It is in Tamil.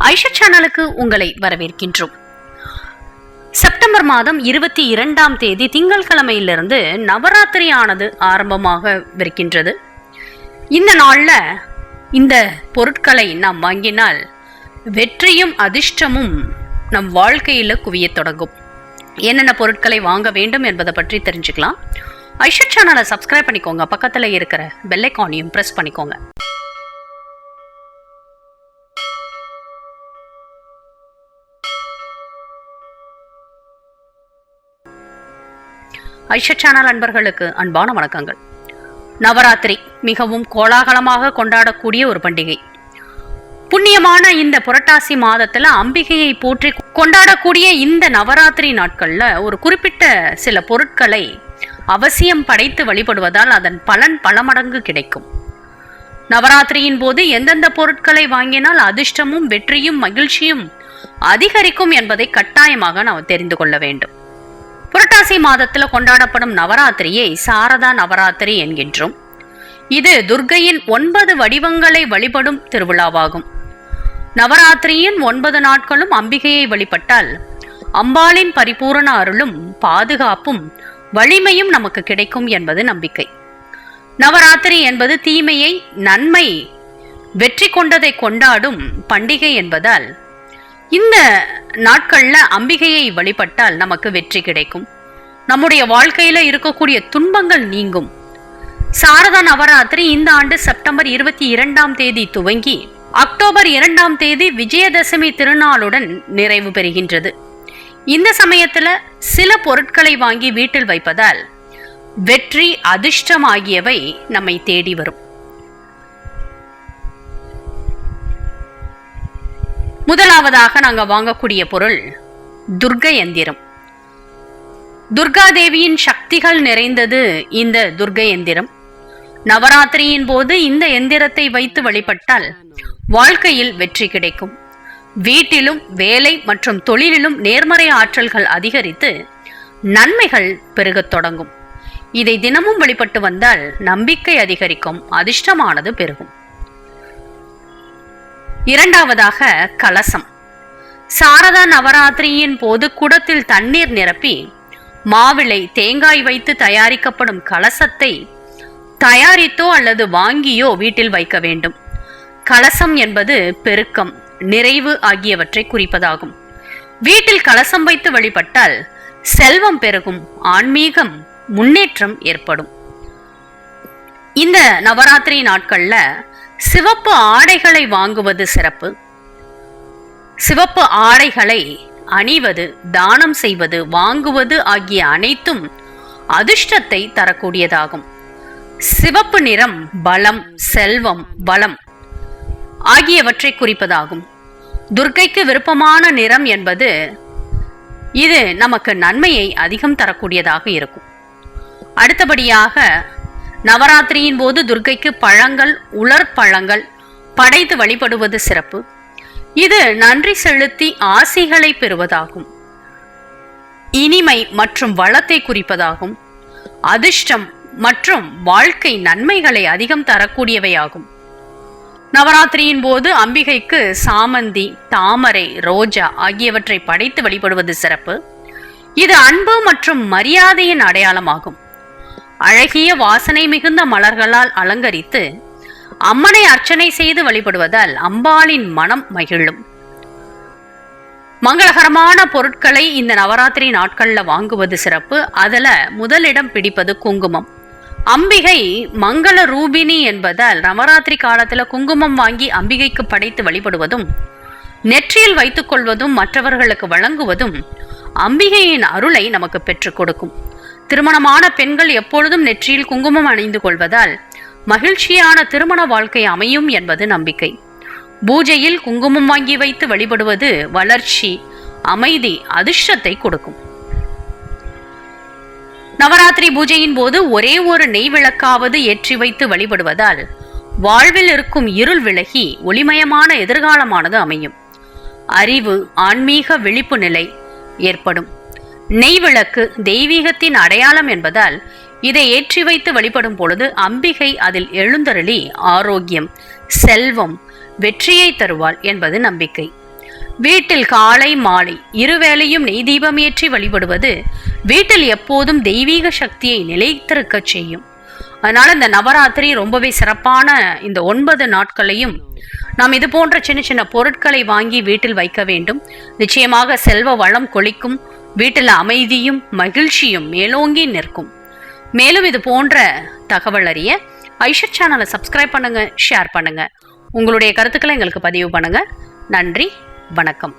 ஐஷா சேனலுக்கு உங்களை வரவேற்கின்றோம். செப்டம்பர் மாதம் இருபத்தி இரண்டாம் தேதி திங்கட்கிழமையிலிருந்து நவராத்திரி ஆனது ஆரம்பமாக இருக்கின்றது. இந்த நாளில் இந்த பொருட்களை நாம் வாங்கினால் வெற்றியும் அதிர்ஷ்டமும் நம் வாழ்க்கையில் குவியத் தொடங்கும். என்னென்ன பொருட்களை வாங்க வேண்டும் என்பதை பற்றி தெரிஞ்சுக்கலாம். ஐஷா சேனலை சப்ஸ்கிரைப் பண்ணிக்கோங்க. பக்கத்தில் இருக்கிற பெல்லைக்கானையும் ப்ரெஸ் பண்ணிக்கோங்க. ஐஷா சேனல் அன்பர்களுக்கு அன்பான வணக்கங்கள். நவராத்திரி மிகவும் கோலாகலமாக கொண்டாடக்கூடிய ஒரு பண்டிகை. புண்ணியமான இந்த புரட்டாசி மாதத்துல அம்பிகையை போற்றி கொண்டாடக்கூடிய இந்த நவராத்திரி நாட்கள்ல ஒரு குறிப்பிட்ட சில பொருட்களை அவசியம் படைத்து வழிபடுவதால் அதன் பலன் பல மடங்கு கிடைக்கும். நவராத்திரியின் போது எந்தெந்த பொருட்களை வாங்கினால் அதிர்ஷ்டமும் வெற்றியும் மகிழ்ச்சியும் அதிகரிக்கும் என்பதை கட்டாயமாக நாம் தெரிந்து கொள்ள வேண்டும். புரட்டாசி மாதத்தில் கொண்டாடப்படும் நவராத்திரியை சாரதா நவராத்திரி என்கின்றோம். இது துர்க்கையின் ஒன்பது வடிவங்களை வழிபடும் திருவிழாவாகும். நவராத்திரியின் ஒன்பது நாட்களும் அம்பிகையை வழிபட்டால் அம்பாளின் பரிபூரண அருளும் பாதுகாப்பும் வலிமையும் நமக்கு கிடைக்கும் என்பது நம்பிக்கை. நவராத்திரி என்பது தீமையை நன்மை வெற்றி கொண்டதை கொண்டாடும் பண்டிகை என்பதால் இந்த நாட்கள்ல அம்பிகையை வழிபட்டால் நமக்கு வெற்றி கிடைக்கும். நம்முடைய வாழ்க்கையில இருக்கக்கூடிய துன்பங்கள் நீங்கும். சாரதா நவராத்திரி இந்த ஆண்டு செப்டம்பர் இருபத்தி இரண்டாம் தேதி துவங்கி அக்டோபர் இரண்டாம் தேதி விஜயதசமி திருநாளுடன் நிறைவு பெறுகின்றது. இந்த சமயத்துல சில பொருட்களை வாங்கி வீட்டில் வைப்பதால் வெற்றி அதிர்ஷ்டம் ஆகியவை நம்மை தேடி வரும். முதலாவதாக நாங்க வாங்கக்கூடிய பொருள் துர்க எந்திரம். துர்கா தேவியின் சக்திகள் நிறைந்தது இந்த துர்க எந்திரம். நவராத்திரியின் போது இந்த எந்திரத்தை வைத்து வழிபட்டால் வாழ்க்கையில் வெற்றி கிடைக்கும். வீட்டிலும் வேலை மற்றும் தொழிலிலும் நேர்மறை ஆற்றல்கள் அதிகரித்து நன்மைகள் பெருகத் தொடங்கும். இதை தினமும் வழிபட்டு வந்தால் நம்பிக்கை அதிகரிக்கும் அதிர்ஷ்டமானது பெருகும். இரண்டாவதாக கலசம். சாரதா நவராத்திரியின் போது குடத்தில் தண்ணீர் நிரப்பி மாவிளை தேங்காய் வைத்து தயாரிக்கப்படும் கலசத்தை தயாரித்தோ அல்லது வாங்கியோ வீட்டில் வைக்க வேண்டும். கலசம் என்பது பெருக்கம் நிறைவு ஆகியவற்றை குறிப்பதாகும். வீட்டில் கலசம் வைத்து வழிபட்டால் செல்வம் பெருகும் ஆன்மீகம் முன்னேற்றம் ஏற்படும். இந்த நவராத்திரி நாட்கள்ல சிவப்பு ஆடைகளை வாங்குவது சிறப்பு. சிவப்பு ஆடைகளை அணிவது தானம் செய்வது வாங்குவது ஆகிய அனைத்தும் அதிர்ஷ்டத்தை தரக்கூடியதாகும். சிவப்பு நிறம் பலம் செல்வம் வளம் ஆகியவற்றை குறிப்பதாகும். துர்க்கைக்கு விருப்பமான நிறம் என்பது இது நமக்கு நன்மையை அதிகம் தரக்கூடியதாக இருக்கும். அடுத்தபடியாக நவராத்திரியின் போது துர்க்கைக்கு பழங்கள் உலர் பழங்கள் படைத்து வழிபடுவது சிறப்பு. இது நன்றி செலுத்தி ஆசிகளை பெறுவதாகும். இனிமை மற்றும் வளத்தை குறிப்பதாகும். அதிர்ஷ்டம் மற்றும் வாழ்க்கை நன்மைகளை அதிகம் தரக்கூடியவையாகும். நவராத்திரியின் போது அம்பிகைக்கு சாமந்தி தாமரை ரோஜா ஆகியவற்றை படைத்து வழிபடுவது சிறப்பு. இது அன்பு மற்றும் மரியாதையின் அடையாளமாகும். அழகிய வாசனை மிகுந்த மலர்களால் அலங்கரித்து அம்மனை அர்ச்சனை செய்து வழிபடுவதால் அம்பாளின் மனம் மகிழும். மங்களகரமான பொருட்களை இந்த நவராத்திரி நாட்களில் வாங்குவது சிறப்பு. அதில் முதலிடம் பிடிப்பது குங்குமம். அம்பிகை மங்கள ரூபினி என்பதால் நவராத்திரி காலத்தில் குங்குமம் வாங்கி அம்பிகைக்கு படைத்து வழிபடுவதும் நெற்றியில் வைத்துக்கொள்வதும் மற்றவர்களுக்கு வழங்குவதும் அம்பிகையின் அருளை நமக்கு பெற்றுக் கொடுக்கும். திருமணமான பெண்கள் எப்பொழுதும் நெற்றியில் குங்குமம் அணிந்து கொள்வதால் மகிழ்ச்சியான திருமண வாழ்க்கை அமையும் என்பது நம்பிக்கை. பூஜையில் குங்குமம் வாங்கி வைத்து வழிபடுவது வளர்ச்சி அமைதி அதிர்ஷ்டத்தை கொடுக்கும். நவராத்திரி பூஜையின் போது ஒரே ஒரு நெய் விளக்காவது ஏற்றி வைத்து வழிபடுவதால் வாழ்வில் இருக்கும் இருள் விலகி ஒளிமயமான எதிர்காலமானது அமையும். அறிவு ஆன்மீக விழிப்பு நிலை ஏற்படும். நெய் விளக்கு தெய்வீகத்தின் அடையாளம் என்பதால் இதை ஏற்றி வைத்து வழிபடும் பொழுது அம்பிகை அதில் எழுந்தருளி ஆரோக்கியம் செல்வம் வெற்றியை தருவாள் என்பது நம்பிக்கை. வீட்டில் காலை மாலை இருவேளையும் நெய் தீபம் ஏற்றி வழிபடுவது வீட்டில் எப்போதும் தெய்வீக சக்தியை நிலைத்திருக்கச் செய்யும். அதனால இந்த நவராத்திரி ரொம்பவே சிறப்பான இந்த ஒன்பது நாட்களையும் நாம் இது போன்ற சின்ன சின்ன பொருட்களை வாங்கி வீட்டில் வைக்க வேண்டும். நிச்சயமாக செல்வ வளம் கொளிக்கும். வீட்டில் அமைதியும் மகிழ்ச்சியும் மேலோங்கி நிற்கும். மேலும் இது போன்ற தகவல் அறிய ஐஷர் சேனலை சப்ஸ்கிரைப் பண்ணுங்க ஷேர் பண்ணுங்க. உங்களுடைய கருத்துக்களை எங்களுக்கு பதிவு பண்ணுங்க. நன்றி வணக்கம்.